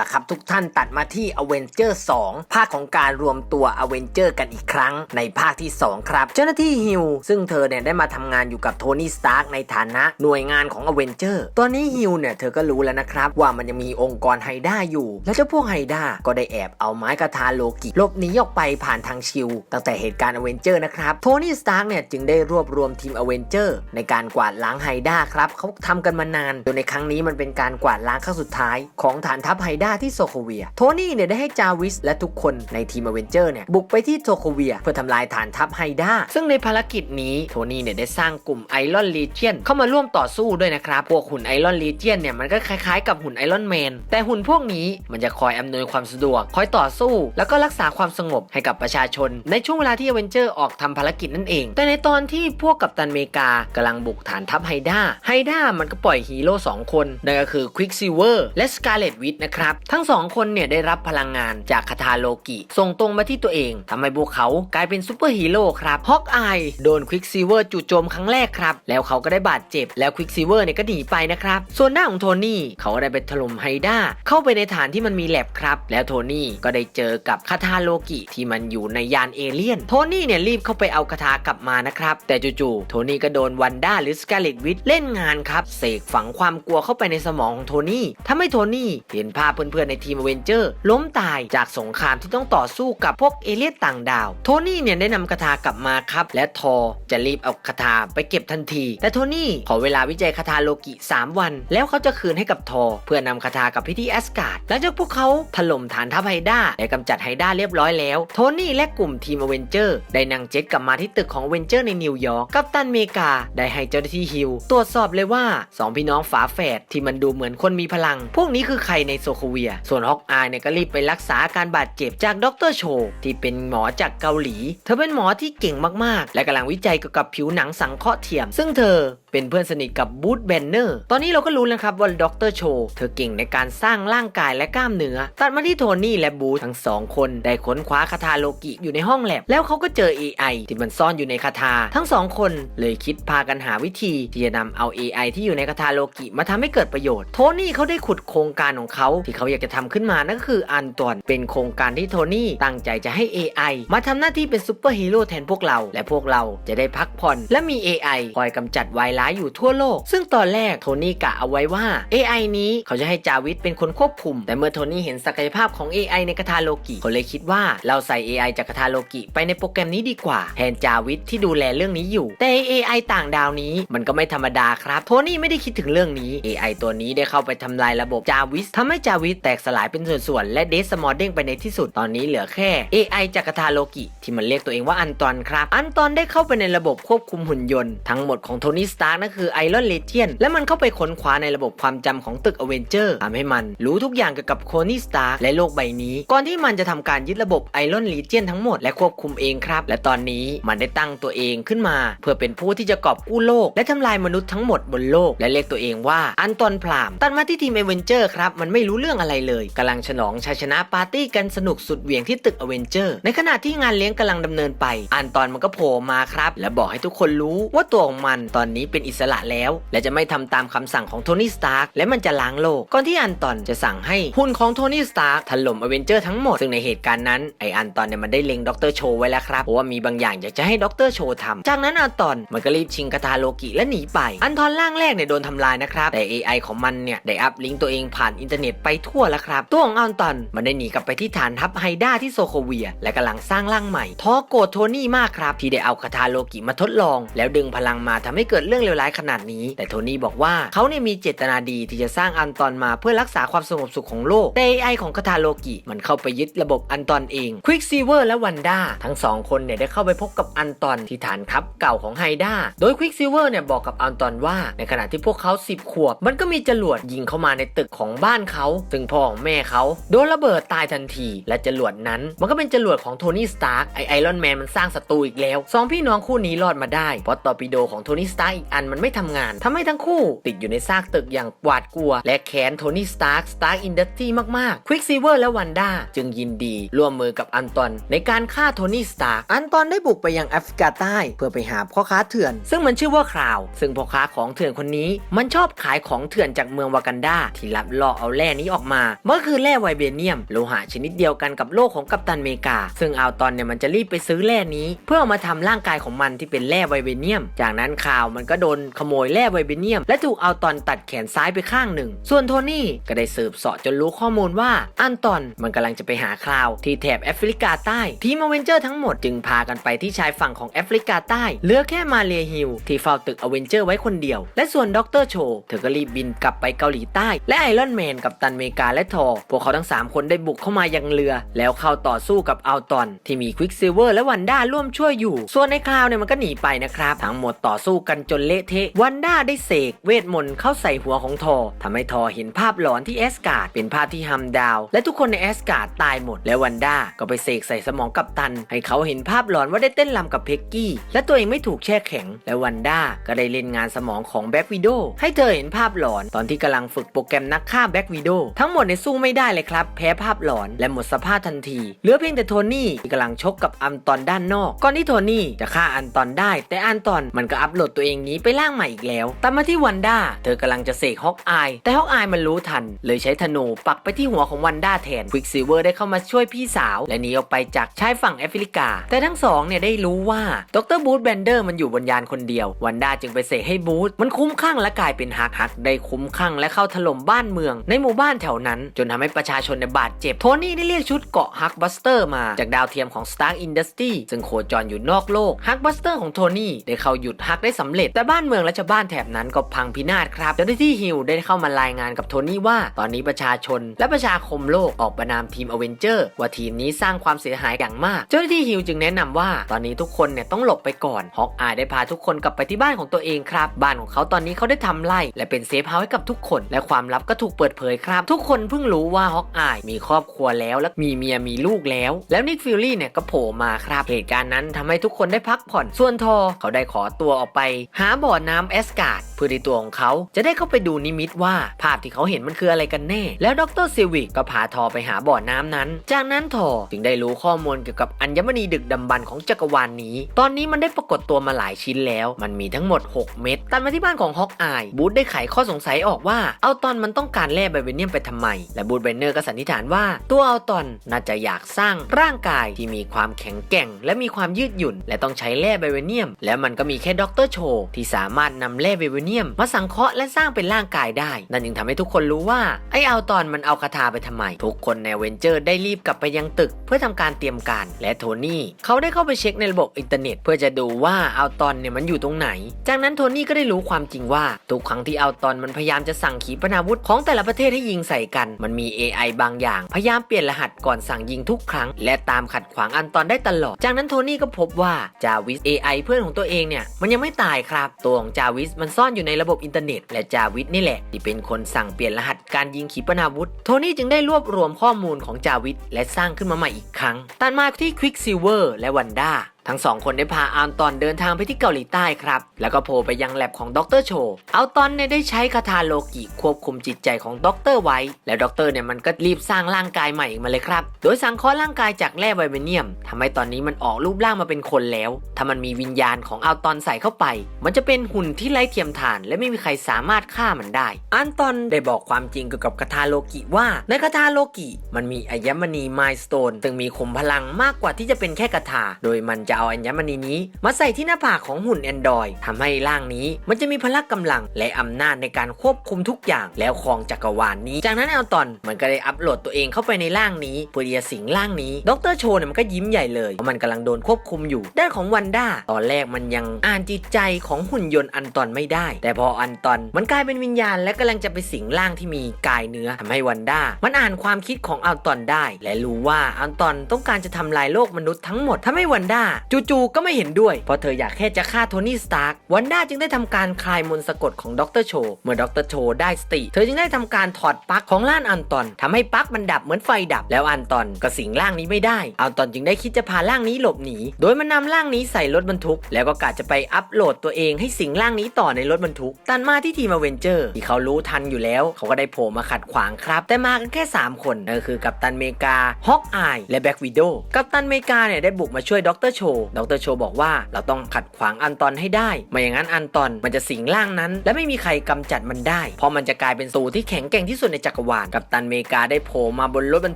ล่ะครับทุกท่านตัดมาที่ a v e n g e r 2 ภาคของการรวมตัว a v e n g e r กันอีกครั้งในภาคที่ 2 ครับ เจ้าหน้าที่ฮิวซึ่งเธอเนี่ยได้มาทำงานอยู่กับโทนี่สตาร์กในฐานะหน่วยงานของ a v e n g e r ตอนนี้ฮิวเนี่ยเธอก็รู้แล้วนะครับ ว่ามันยังมีองค์กรไฮด้าอยู่ แล้วเจ้าพวกไฮด้าก็ได้แอบเอาไม้กระทาโลกิหลบหนีออกไปผ่านทางชิลตั้งแต่เหตุการณ์ a v e n g e r นะครับโทนี่สตาร์กเนี่ยจึงได้รวบรวมทีม a v e n g e r ในการกวาดล้างไฮด้าครับเขาทำกันมานานจนในครั้งนี้มันเป็นการกวาดล้างครั้งสุดท้ายของฐานทัพไฮด้าที่โซโคเวีย โทนี่เนี่ยได้ให้จาวิสและทุกคนในทีมอเวนเจอร์เนี่ยบุกไปที่โซโคเวีย เพื่อทำลายฐานทัพไฮด้า ซึ่งในภารกิจนี้โทนี่เนี่ยได้สร้างกลุ่มไอรอนลีเจียนเข้ามาร่วมต่อสู้ด้วยนะครับ พวกหุ่นไอรอนลีเจียนเนี่ยมันก็คล้ายๆกับหุ่นไอรอนแมน แต่หุ่นพวกนี้มันจะคอยอำนวยความสะดวก คอยต่อสู้ แล้วก็รักษาความสงบให้กับประชาชน ในช่วงเวลาที่อเวนเจอร์ออกทำภารกิจนั่นเอง แต่ในตอนที่พวกกัปตันเมกากำลังบุกฐานทัพไฮด้า ไฮด้ามันก็ปล่อยฮีโร่สองคน นั่นก็คือควิกซิเวอร์และสกาเลตวิทนะครับทั้งสองคนเนี่ยได้รับพลังงานจากคาถาโลกิส่งตรงมาที่ตัวเองทำให้พวกเขากลายเป็นซูเปอร์ฮีโร่ครับฮอกอายโดนควิกซิเวอร์จู่โจมครั้งแรกครับ แล้วเขาก็ได้บาดเจ็บ แล้วควิกซิเวอร์เนี่ยก็หนีไปนะครับ ส่วนหน้าของโทนี่เขาได้ไปถล่มไฮด้าเข้าไปในฐานที่มันมีแลบครับ แล้วโทนี่ก็ได้เจอกับคาถาโลกิที่มันอยู่ในยานเอเลี่ยน โทนี่เนี่ยรีบเข้าไปเอาคาถากลับมานะครับ แต่จู่ๆโทนี่ก็โดนวันด้าหรือสกาเลตวิทเล่นงานครับเสกฝังความกลัวเข้าไปในสมองของโทนี่ทำให้โทนี่เห็นภาพเพื่อนๆในทีมเวนเจอร์ ล้มตายจากสงครามที่ต้องต่อสู้กับพวกเอเลี่ยนต่างดาว โทนี่เนี่ยได้นำคาถากลับมาครับ และทอจะรีบเอาคาถาไปเก็บทันที แต่โทนี่ขอเวลาวิจัยคาถาโลกิ 3 วัน แล้วเขาจะคืนให้กับทอ เพื่อนำคาถากับพิธีแอสการ์ดหลังจากพวกเขาถล่มฐานทัพไฮด้าและกำจัดไฮด้าเรียบร้อยแล้ว โทนี่และกลุ่มทีมเวนเจอร์ได้นั่งเจ็ตกลับมาที่ตึกของเวนเจอร์ในนิวยอร์กกัปตันเมกาได้ให้เจ้าหน้าที่ฮิวตรวจสอบเลยว่าสองพี่น้องฝาแฝดที่มันดูเหมือนคนมีพลัง พวกนี้คือใครในโซโคเวีย ส่วนฮอกอายเนี่ยก็รีบไปรักษาการบาดเจ็บจากดรโชที่เป็นหมอจากเกาหลี เธอเป็นหมอที่เก่งมากๆ และกำลังวิจัยเกี่ยวกับผิวหนังสังเคราะห์เทียม ซึ่งเธอเป็นเพื่อนสนิทกับบูธแบนเนอร์ ตอนนี้เราก็รู้แล้วครับว่าดรโชเธอเก่งในการสร้างร่างกายและกล้ามเนื้อ ตัดมาที่โทนี่และบูธทั้งสองคนได้ค้นคว้าคาถาโลกิอยู่ในห้องแลบ แล้วเขาก็เจอ AI ที่มันซ่อนอยู่ในคาถาทั้งสองคนเลยคิดพากันหาวิธีที่จะนำเอา AI ที่อยู่ในคาถาโลกิมาทำให้เกิดประโยชน์ โทนี่เขาได้ขุดโครงการของเขาที่เขาอยากจะทำขึ้นมานั่นก็คืออันตวนเป็นโครงการที่โทนี่ตั้งใจจะให้ AI มาทำหน้าที่เป็นซูเปอร์ฮีโร่แทนพวกเรา และพวกเราจะได้พักผ่อน และมี AI คอยกำจัดวายร้ายอยู่ทั่วโลก ซึ่งตอนแรกโทนี่กะเอาไว้ว่า AI นี้เขาจะให้จาวิสเป็นคนควบคุม แต่เมื่อโทนี่เห็นศักยภาพของ AI ในคาถาโลกิเขาเลยคิดว่าเราใส่ AI จากคาถาโลกิไปในโปรแกรมนี้ดีกว่า แทนจาวิสที่ดูแลเรื่องนี้อยู่ แต่ AI ต่างดาวนี้มันก็ไม่ธรรมดาครับ โทนี่ไม่ได้คิดถึงเรื่องนี้ AI ตัวนี้ได้เข้าไปทำลายระบบจาวิสทำให้จาวิสแตกสลายเป็นส่วนๆ และเดสมอร์เด้งไปในที่สุดตอนนี้เหลือแค่ AI จากคาถาโลกิ ที่มันเรียกตัวเองว่าอันตอนครับ อันตอนได้เข้าไปในระบบควบคุมหุ่นยนต์ ทั้งหมดของโทนี่สตาร์นั่นคือไอรอนเลเจียนและมันเข้าไปค้นคว้าในระบบความจำของตึกอเวนเจอร์ทำให้มันรู้ทุกอย่างเกี่ยวกับโคนี่สตาร์และโลกใบนี้ ก่อนที่มันจะทำการยึดระบบไอรอนเลเจียนทั้งหมดและควบคุมเองครับ และตอนนี้มันได้ตั้งตัวเองขึ้นมา เพื่อเป็นผู้ที่จะกอบกู้โลก และทำลายมนุษย์ทั้งหมดบนโลก และเรียกตัวเองว่าอันตอนพรามตัดมาที่ทีมเอเวนเจอร์ครับมันไม่รู้เรื่องอะไรเลยกำลังฉลองชัยชนะปาร์ตี้กันสนุกสุดเหวี่ยงที่ตึกอเวนเจอร์ ในขณะที่งานเลี้ยงกำลังดำเนินไป อันตอนมันก็โผล่มาครับ และบอกให้ทุกคนรู้ว่าตัวของมันตอนนี้เป็นอิสระแล้ว และจะไม่ทำตามคำสั่งของโทนี่สตาร์กและมันจะล้างโลก ก่อนที่อันตอนจะสั่งให้หุ่นของโทนี่สตาร์กถล่มอเวนเจอร์ทั้งหมด ซึ่งในเหตุการณ์นั้นไออันตอนเนี่ยมันได้เล็งดรโชไว้แล้วครับเพราะว่ามีบางอย่างอยากจะให้ดรโชทำจากนั้นอันตอนมันก็รีบชิงคาถาโลกิและหนีไป อันตอนร่างแรกเนี่ยโดนทำลายนะครับแต่ AI ของมันเนี่ยได้อัพลิงก์ตัวเองผ่านอินเทอร์เน็ตไปทั่วแล้วครับ ตัวของอันตอนมันได้หนีกลับไปที่ฐานทัพไฮด้าที่โซโคเวีย และกำลังสร้างร่างใหม่ท้อโกรธโทนี่มากครับที่ได้เอาคาถาโลกิมาทดลอง แล้วดึงพลังมาทำให้เกิดเรื่องเลวร้ายขนาดนี้ แต่โทนี่บอกว่าเขาเนี่ยมีเจตนาดีที่จะสร้างอันตอนมาเพื่อรักษาความสงบสุขของโลกแต่ AI ของคาถาโลกิมันเข้าไปยึดระบบอันตอนเองควิกซีเวอร์และวันด้าทั้งสองคนเนี่ยได้เข้าไปพบกับอันตอนที่ฐานทัพเก่าของไฮด้าโดยควิกซีเวอร์เนี่ยบอกกับอันตอนว่า ในขณะที่พวกเขา 10 ขวบ มันก็มีจรวดยิงเข้ามาในตึกของบ้านเขาซึ่งพ่อของแม่เขาโดนระเบิดตายทันที และจรวดนั้น มันก็เป็นจรวดของโทนี่สตาร์กไอไอรอนแมนมันสร้างศัตรูอีกแล้วสองพี่น้องคู่นี้รอดมาได้เพราะตอร์ปิโดของโทนี่สตาร์กอีกอันมันไม่ทำงานทำให้ทั้งคู่ติดอยู่ในซากตึกอย่างหวาดกลัว และแค้นโทนี่สตาร์กสตาร์กอินดัสทรีมากๆควิกซีเวอร์และวันด้าจึงยินดีร่วมมือกับอันตอนในการฆ่าโทนี่สตาร์กอันตอนได้บุกไปยังแอฟริกาใต้เพื่อไปหาพ่อค้าเถื่อน ซึ่งมันชื่อว่าคราว ซึ่งพ่อค้าของเถื่อนคนนี้ มันชอบขายของเถื่อนจากเมืองวากันดาที่ลับล่อเอาแร่นี้ออกมามันก็คือแร่ไวเบเนียม โลหะชนิดเดียวกันกับโลกของกัปตันเมกา ซึ่งอัลตอนเนี่ยมันจะรีบไปซื้อแร่นี้ เพื่อเอามาทำร่างกายของมันที่เป็นแร่ไวเบเนียม จากนั้นข่าวมันก็โดนขโมยแร่ไวเบเนียม และถูกอัลตอนตัดแขนซ้ายไปข้างหนึ่ง ส่วนโทนี่ก็ได้สืบเสาะจนรู้ข้อมูลว่าอันตอนมันกำลังจะไปหาคลาวที่แถบแอฟริกาใต้ ทีมอเวนเจอร์ทั้งหมดจึงพากันไปที่ชายฝั่งของแอฟริกาใต้ เหลือแค่มาเรียฮิลที่เฝ้าตึกอเวนเจอร์ไว้คนเดียว และส่วนด็อกเตอร์โชเธอก็รีบบินกลับไปเกาหลีใต้ และไอรอนแมนกับตันเมริกาและทอร์พวกเขาทั้ง 3 คนได้บุกเข้ามายังเรือ แล้วเข้าต่อสู้กับอัลตอน ที่มีควิกซิลเวอร์และวันด้าร่วมช่วยอยู่ ส่วนในคลาวเนี่ยมันก็หนีไปนะครับ ทั้งหมดต่อสู้กันจนเละเทะ วันด้าได้เสกเวทมนต์เข้าใส่หัวของทอร์ทำให้ทอร์เห็นภาพหลอนที่แอสการ์ดเป็นภาพที่ฮัมดาว และทุกคนในแอสการ์ดตายหมด และวันด้าก็ไปเสกใส่สมองกับตัน ให้เขาเห็นภาพหลอนว่าได้เต้นรำกับเพ็กกี้ และตัวเองไม่ถูกแช่แข็ง และวันด้าก็ได้เล่นงานสมองของแบ็กวิดโดให้เธอเห็นภาพหลอนตอนที่กำลังฝึกโปรแกรมนักฆ่าแบ็กวิดโดทั้งหมดในสู้ไม่ได้เลยครับ แพ้ภาพหลอนและหมดสภาพทันที เหลือเพียงแต่โทนี่ที่กำลังชกกับอันตอนด้านนอก ก่อนที่โทนี่จะฆ่าอันตอนได้ แต่อันตอนมันก็อัปโหลดตัวเองนี้ไปร่างใหม่อีกแล้วตัดมาที่วันด้าเธอกำลังจะเสกฮอกอาย แต่ฮอกอายมันรู้ทัน เลยใช้ธนูปักไปที่หัวของวันด้าแทนควิกซิเวอร์ได้เข้ามาช่วยพี่สาว และหนีออกไปจากชายฝั่งแอฟริกา แต่ทั้งสองเนี่ยได้รู้ว่าดรบูธแบนเดอร์มันอยู่บนยานคนเดียว วันด้าจึงไปเสกให้บูธมันคุ้มข้างและกลายเป็นฮักฮักได้คุ้มข้างและเข้าถล่มบ้านเมือง ในหมู่บ้านแถวนั้น จนทำให้ประชาชนในบาดเจ็บ โทนี่ได้เรียกชุดเกาะฮักบัสเตอร์มาจากดาวเทียมของ Stark Industry ซึ่งโคจรอยู่นอกโลกฮักบัสเตอร์ของโทนี่ได้เข้าหยุดฮักได้สำเร็จ แต่บ้านเมืองและชาวบ้านแถบนั้นก็พังพินาศครับเจ้าหน้าที่ฮิลได้เข้ามารายงานกับโทนี่ว่า ตอนนี้ประชาชน และประชาคมโลกออกประนามทีมอเวนเจอร์ว่าทีมนี้สร้างความเสียหายอย่างมาก เจ้าหน้าที่ฮิลจึงแนะนำว่า ตอนนี้ทุกคนเนี่ยต้องหลบไปก่อนฮอกอายได้พาทุกคนกลับไปที่บ้านของตัวเองครับ บ้านของเขาตอนนี้เขาได้ทำไร่และเป็นเซฟเฮาส์ให้กับทุกคน และความลับก็ถูกเปิดเผยครับทุกคนเพิ่งรู้ว่าฮอกอายมีครอบครัวแล้วและมีเมียมีลูกแล้ว แล้วนิกฟิลลี่เนี่ยก็โผล่มาครับ เหตุการณ์นั้นทำให้ทุกคนได้พักผ่อนส่วนทอเขาได้ขอตัวออกไป หาบ่อน้ำแอสการ์ดเพื่อที่ตัวของเขาจะได้เข้าไปดูนิมิตว่า ภาพที่เขาเห็นมันคืออะไรกันแน่ แล้วดรซิวิกก็พาทอไปหาบ่อน้ำนั้น จากนั้นทอจึงได้รู้ข้อมูลเกี่ยวกับอัญมณีดึกดำบรรพ์ของจักรวาลนนี้ ตอนนี้มันได้ปรากฏตัวมาหลายชิ้นแล้ว มันมีทั้งหมด 6 เม็ดตัดมาที่บ้านของฮอกอายบูธได้ไขข้อสงสัยออกว่าเอาตอนมันต้องการแร่ไบเวเนียมไปทำไม และบูธเบนเนอร์ก็สันนิษฐานว่าตัวเอาตอนน่าจะอยากสร้างร่างกายที่มีความแข็งแกร่ง และมีความยืดหยุ่น และต้องใช้แร่ไบเวเนียม และมันก็มีแค่ด็อกเตอร์โชที่สามารถนำแร่ไบเวเนียม มาสังเคราะห์และสร้างเป็นร่างกายได้ นั่นจึงทำให้ทุกคนรู้ว่าไอเอาตอนมันเอาคาถาไปทำไม ทุกคนในเวนเจอร์ได้รีบกลับไปยังตึก เพื่อทำการเตรียมการ และโทนี่เขาได้เข้าไปเช็คในระบบอินเทอร์เน็ต เพื่อจะดูว่าเอาตอนเนี่ยมันอยู่ตรงไหน จากนั้นโทนี่ก็ได้รู้ความจริงว่าทุกครั้งที่เอาตอนมันพยายามจะสั่งขีปนาวุธของแต่ละประเทศให้ยิงใส่กัน มันมี AI บางอย่าง พยายามเปลี่ยนรหัสก่อนสั่งยิงทุกครั้ง และตามขัดขวางอันตอนได้ตลอด จากนั้นโทนี่ก็พบว่าจาวิส AI เพื่อนของตัวเองเนี่ยมันยังไม่ตายครับ ตัวของจาวิสมันซ่อนอยู่ในระบบอินเทอร์เน็ต และจาวิสนี่แหละ ที่เป็นคนสั่งเปลี่ยนรหัสการยิงขีปนาวุธ โทนี่จึงได้รวบรวมข้อมูลของจาวิสและสร้างขึ้นมาใหม่อีกครั้งตัดมาที่ควิกซิเวอร์และวันด้า ทั้งสองคนได้พาอัลตอนเดินทางไปที่เกาหลีใต้ครับ แล้วก็โผล่ไปยังแลบของดรโชอัลตอนเนี่ยได้ใช้คาถาโลกิควบคุมจิตใจของดรไว้ แล้วดรเนี่ยมันก็รีบสร้างร่างกายใหม่มาเลยครับ โดยสังเคราะห์ร่างกายจากแร่ไวเบเนียมทำให้ตอนนี้มันออกรูปร่างมาเป็นคนแล้ว ถ้ามันมีวิญญาณของอัลตอนใส่เข้าไป มันจะเป็นหุ่นที่ไร้เทียมทาน และไม่มีใครสามารถฆ่ามันได้อัลตอนได้บอกความจริงเกี่ยวกับคาถาโลกิว่า ในคาถาโลกิมันมีอัญมณีไมสโตนซึ่งมีขมพลังมากกว่าที่จะเป็นแค่คาถาโดยมันจะเอาอัญมณีนี้ มาใส่ที่หน้าผากของหุ่นแอนดรอยทำให้ร่างนี้มันจะมีพละกำลังและอำนาจในการควบคุมทุกอย่างแล้วครองจักรวาลนี้ จากนั้นอัลตอนมันก็ได้อัปโหลดตัวเองเข้าไปในร่างนี้เพื่อจะสิงร่างนี้ดรโชเนี่ยมันก็ยิ้มใหญ่เลยเพราะมันกำลังโดนควบคุมอยู่ ด้านของวันด้าตอนแรกมันยังอ่านจิตใจของหุ่นยนต์อันตอนไม่ได้ แต่พออันตอนมันกลายเป็นวิญญาณและกำลังจะไปสิงร่างที่มีกายเนื้อทำให้วันด้ามันอ่านความคิดของอัลตอนได้ และรู้ว่าอัลตอนต้องการจะทำลายโลกมนุษย์ทั้งหมดทำให้วันด้าจู่ๆก็ไม่เห็นด้วย เพราะเธออยากแค่จะฆ่าโทนี่สตาร์กวันด้าจึงได้ทำการคลายมนต์สะกดของดรโช เมื่อดรโชได้สติ เธอจึงได้ทำการถอดปลั๊กของล่านอันตอนทำให้ปลั๊กมันดับเหมือนไฟดับ แล้วอันตอนก็สิงร่างนี้ไม่ได้ อันตอนจึงได้คิดจะพาร่างนี้หลบหนี โดยมันนำร่างนี้ใส่รถบรรทุก แล้วก็กะจะไปอัปโหลดตัวเองให้สิงร่างนี้ต่อในรถบรรทุก ตันมาที่ทีมอเวนเจอร์ที่เขารู้ทันอยู่แล้ว เขาก็ได้โผล่มาขัดขวางครับ แต่มากันแค่ 3 คนนั่นก็คือกัปตันเมกาฮอกอายและแบ็กวิดโดกัปตันเมกาเนี่ยได้บุกมาช่วยดรโชดรโชบอกว่าเราต้องขัดขวางอันตอนให้ได้ ไม่อย่างนั้นอันตอนมันจะสิงร่างนั้น และไม่มีใครกำจัดมันได้ เพราะมันจะกลายเป็นสูที่แข็งแกร่งที่สุดในจักรวาลกัปตันเมกาได้โผล่มาบนรถบรร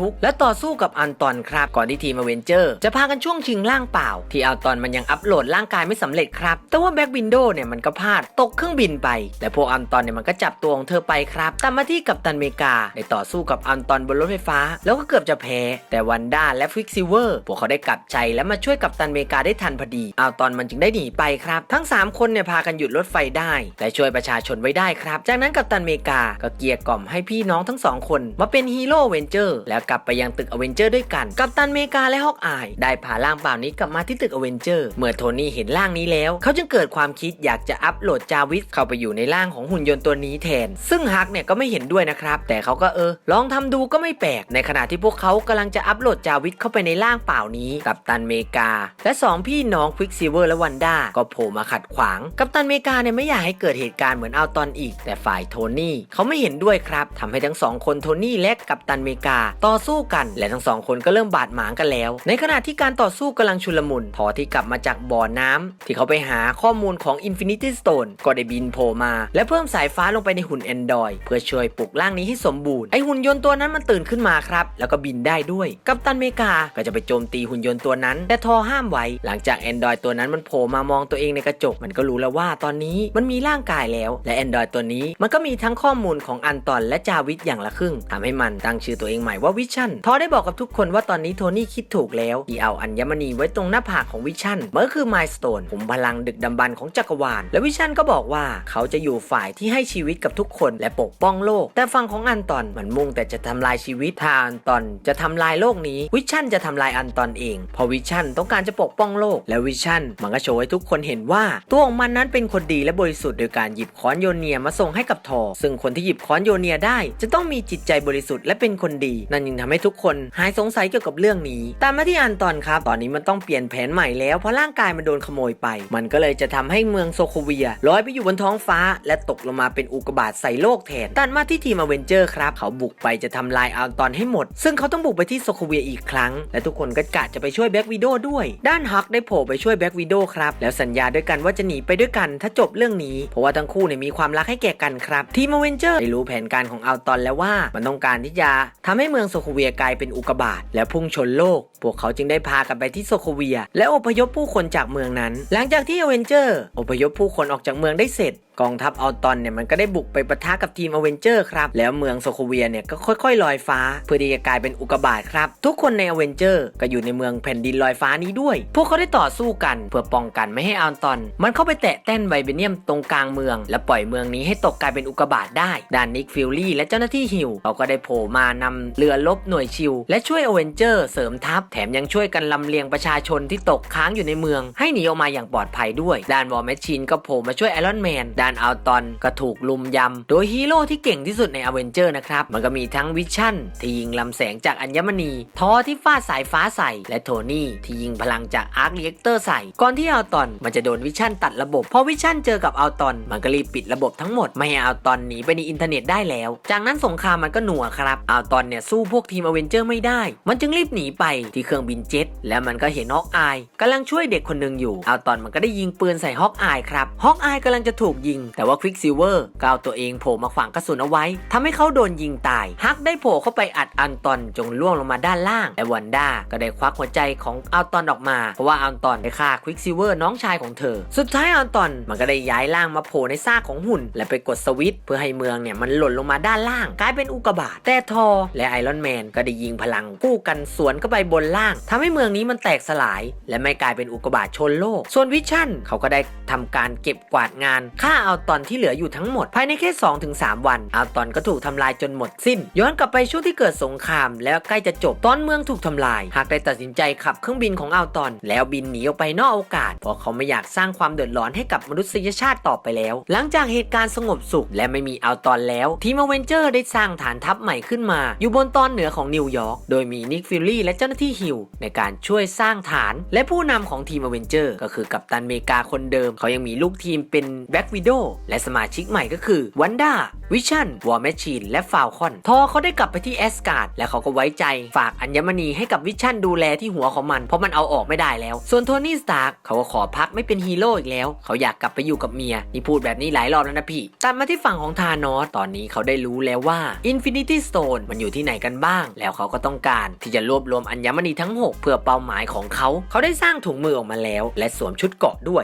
ทุก และต่อสู้กับอันตอนครับ ก่อนที่ทีมอเวนเจอร์จะพากันช่วงชิงร่างเปล่า ที่อันตอนมันยังอัปโหลดร่างกายไม่สำเร็จครับ แต่ว่าแบ็กวินโดว์เนี่ยมันก็พลาดตกเครื่องบินไป และพวกอันตอนเนี่ยมันก็จับตัวของเธอไปครับ ตามมาที่กัปตันเมกาได้ต่อสู้กับอันตอนบนรถไฟฟ้า แล้วก็เกือบจะแพ้ แต่วันด้าและฟิกซิเวอร์พวกเขาได้กลับใจและมาช่วยกัปตันเมริกาได้ทันพอดี อัลตอนมันจึงได้หนีไปครับ ทั้ง 3 คนเนี่ยพากันหยุดรถไฟได้ และช่วยประชาชนไว้ได้ครับ จากนั้นกัปตันอเมริกาก็เกลียกล่อมให้พี่น้องทั้งสองคน มาเป็นฮีโร่เวนเจอร์แล้วกลับไปยังตึกอเวนเจอร์ด้วยกัน กัปตันอเมริกาและฮอกอายได้พาร่างเปล่านี้กลับมาที่ตึกอเวนเจอร์ เมื่อโทนี่เห็นร่างนี้แล้ว เขาจึงเกิดความคิดอยากจะอัปโหลดจาวิสเข้าไปอยู่ในร่างของหุ่นยนต์ตัวนี้แทน ซึ่งฮักเนี่ยก็ไม่เห็นด้วยนะครับ แต่เขาก็เออ ลองทำดูก็ไม่แปลก ในขณะที่พวกเขากำลังจะอัปโหลดจาวิสเข้าไปในร่างเปล่านี้ กัปตันเมกา และสองพี่น้องควิกซิเวอร์และวันด้าก็โผล่มาขัดขวาง กัปตันอเมริกาเนี่ยไม่อยากให้เกิดเหตุการณ์เหมือนเอาตอนอีก แต่ฝ่ายโทนี่เขาไม่เห็นด้วยครับทำให้ทั้งสองคนโทนี่และกัปตันอเมริกาต่อสู้กัน และทั้งสองคนก็เริ่มบาดหมางกันแล้ว ในขณะที่การต่อสู้กำลังชุลมุนทอที่กลับมาจากบ่อน้ำที่เขาไปหาข้อมูลของ Infinity Stone ก็ได้บินโผล่มา และเพิ่มสายฟ้าลงไปในหุ่น Android เพื่อช่วยปลุกร่างนี้ให้สมบูรณ์ไอหุ่นยนต์ตัวนั้นมันตื่นขึ้นมาครับแล้วก็บินได้ด้วย กัปตันอเมริกาก็จะไปโจมตีหุ่นยนต์ตัวนั้น แต่ทอห้ามไว้ หลังจาก Android ตัวนั้นมันโผล่มามองตัวเองในกระจก มันก็รู้แล้วว่าตอนนี้มันมีร่างกายแล้ว และ Android ตัวนี้มันก็มีทั้งข้อมูลของอันตอนและจาวิทอย่างละครึ่งทำให้มันตั้งชื่อตัวเองใหม่ว่าวิชั่นทอได้บอกกับทุกคนว่าตอนนี้โทนี่คิดถูกแล้วที่เอาอัญมณีไว้ตรงหน้าผากของวิชั่นมันก็คือมายสโตนผมพลังดึกดำบรรพ์ของจักรวาล และวิชั่นก็บอกว่าเขาจะอยู่ฝ่ายที่ให้ชีวิตกับทุกคนและปกป้องโลก แต่ฝั่งของอันตอนมันมุ่งแต่จะทำลายชีวิตถ้าอันตอนจะทำลายโลกนี้ วิชั่นจะทำลายอันตอนเองพราะวิชั่นต้องการจะปกป้องโลก และวิชั่นมันก็โชว์ให้ทุกคนเห็นว่า ตัวของมันนั้นเป็นคนดีและบริสุทธิ์โดยการหยิบค้อนโยเนียมาส่งให้กับทอ ซึ่งคนที่หยิบค้อนโยเนียได้ จะต้องมีจิตใจบริสุทธิ์และเป็นคนดี นั่นยิ่งทำให้ทุกคนหายสงสัยเกี่ยวกับเรื่องนี้ ตามมาที่อันตอนครับ ตอนนี้มันต้องเปลี่ยนแผนใหม่แล้วเพราะร่างกายมันโดนขโมยไป มันก็เลยจะทำให้เมืองโซโคเวียลอยไปอยู่บนท้องฟ้า และตกลงมาเป็นอุกกาบาตใส่โลกแทนตัดมาที่ทีมอเวนเจอร์ครับ เขาบุกไปจะทำลายอันตอนให้หมด ซึ่งเขาต้องบุกไปที่โซโคเวียอีกครั้ง และทุกคนก็กะจะไปช่วยแบ็กวิดโดด้วยด้านฮักได้โผล่ไปช่วยแบ็กวิดโดครับแล้วสัญญาด้วยกันว่าจะหนีไปด้วยกันถ้าจบเรื่องนี้ เพราะว่าทั้งคู่เนี่ยมีความรักให้แก่กันครับทีมอเวนเจอร์ได้รู้แผนการของอัลตอนแล้วว่ามันต้องการที่จะทำให้เมืองโซคูเวียกลายเป็นอุกกาบาตและพุ่งชนโลก พวกเขาจึงได้พากันไปที่โซโคเวีย และอพยพผู้คนจากเมืองนั้น หลังจากที่อเวนเจอร์อพยพผู้คนออกจากเมืองได้เสร็จกองทัพอัลตอนเนี่ยมันก็ได้บุกไปปะทะกับทีมอเวนเจอร์ครับ แล้วเมืองโซโคเวียเนี่ยก็ค่อยๆ ลอยฟ้า เพื่อที่จะกลายเป็นอุกบาตครับ ทุกคนในอเวนเจอร์ก็อยู่ในเมืองแผ่นดินลอยฟ้านี้ด้วย พวกเขาได้ต่อสู้กัน เพื่อป้องกันไม่ให้อัลตอน มันเข้าไปแตะแต้นไวเบเนียมตรงกลางเมือง และปล่อยเมืองนี้ให้ตกกลายเป็นอุกบาตได้ด้านนิกฟิลลี่และเจ้าหน้าที่ฮิวเขาก็ได้โผล่มานำเรือลบหน่วยชิว และช่วยอเวนเจอร์เสริมทัพแถมยังช่วยกันลำเลียงประชาชนที่ตกค้างอยู่ในเมือง ให้หนีออกมาอย่างปลอดภัยด้วย ด้านวอร์แมชชีนก็โผล่มาช่วยไอรอนแมนด้านอัลตอนก็ถูกลุมยำ โดยฮีโร่ที่เก่งที่สุดในอเวนเจอร์นะครับ มันก็มีทั้งวิชั่นที่ยิงลำแสงจากอัญมณี ทอที่ฟาดสายฟ้าใส่ และโทนี่ที่ยิงพลังจากอาร์คเรียกเตอร์ใส่ ก่อนที่อัลตอนมันจะโดนวิชั่นตัดระบบพอวิชั่นเจอกับอัลตอนมันก็รีบปิดระบบทั้งหมดไม่ให้อัลตอนหนีไปในอินเทอร์เน็ตได้แล้ว จากนั้นสงครามมันก็หนัวครับอัลตอนเนี่ยสู้พวกทีมอเวนเจอร์ไม่ได้ มันจึงรีบหนีไปทีเครื่องบินเจ็ตแล้วมันก็เห็นฮอกอายกำลังช่วยเด็กคนหนึ่งอยู่ เอัลตอนมันก็ได้ยิงปืนใส่ฮอกอายครับฮอกอายกำลังจะถูกยิง แต่ว่าควิกซิลเวอร์ก็เอาตัวเองโผล่มาขวางกระสุนเอาไว้ทำให้เขาโดนยิงตายฮักได้โผล่เข้าไปอัดอันตอนจงล่วงลงมาด้านล่างและวันด้าก็ได้ควักหัวใจของอัลตอนออกมาเพราะว่าอัลตอนได้ฆ่าควิกซิลเวอร์น้องชายของเธอ สุดท้ายอัลตอนมันก็ได้ย้ายร่างมาโผล่ในซากของหุ่น และไปกดสวิตช์เพื่อให้เมืองเนี่ยมันหล่นลงมาด้านล่าง กลายเป็นอุกกาบาตแต่ทอ และไอรอนแมนก็ได้ยิงพลังกู้กันสวนเข้าไปบนล่างทำให้เมืองนี้มันแตกสลาย และไม่กลายเป็นอุกกาบาตชนโลก ส่วนวิชั่นเขาก็ได้ทำการเก็บกวาดงานฆ่าอัลตอนที่เหลืออยู่ทั้งหมด ภายในแค่ 2-3 วันอัลตอนก็ถูกทำลายจนหมดสิ้น ย้อนกลับไปช่วงที่เกิดสงคราม แล้วใกล้จะจบตอนเมืองถูกทำลาย หากได้ตัดสินใจขับเครื่องบินของอัลตอน แล้วบินหนีออกไปนอกอากาศเพราะเขาไม่อยากสร้างความเดือดร้อนให้กับมนุษยชาติต่อไปแล้ว หลังจากเหตุการณ์สงบสุขและไม่มีอัลตอนแล้ว ทีมอเวนเจอร์ได้สร้างฐานทัพใหม่ขึ้นมา อยู่บนตอนเหนือของนิวยอร์กโดยมีนิกฟิลลี่และเจ้าหน้าที่ฮิลในการช่วยสร้างฐาน และผู้นำของทีมอเวนเจอร์ก็คือกัปตันเมกาคนเดิม เขายังมีลูกทีมเป็นแบ็กวิดโอและสมาชิกใหม่ก็คือวันด้าวิชั่นวอร์แมชชีนและฟาลคอนทอเขาได้กลับไปที่แอสการ์ดและเขาก็ไว้ใจฝากอัญมณีให้กับวิชั่นดูแลที่หัวของมัน เพราะมันเอาออกไม่ได้แล้ว ส่วนโทนี่สตาร์กเขาก็ขอพักไม่เป็นฮีโร่อีกแล้ว เขาอยากกลับไปอยู่กับเมีย นี่พูดแบบนี้หลายรอบแล้วนะพี่ตัดมาที่ฝั่งของธานอสตอนนี้เขาได้รู้แล้วว่า Infinity Stone มันอยู่ที่ไหนกันบ้าง แล้วเขาก็ต้องการที่จะรวบรวมอัญมณีทั้ง 6 เพื่อเป้าหมายของเขา เขาได้สร้างถุงมือออกมาแล้ว และสวมชุดเกาะด้วย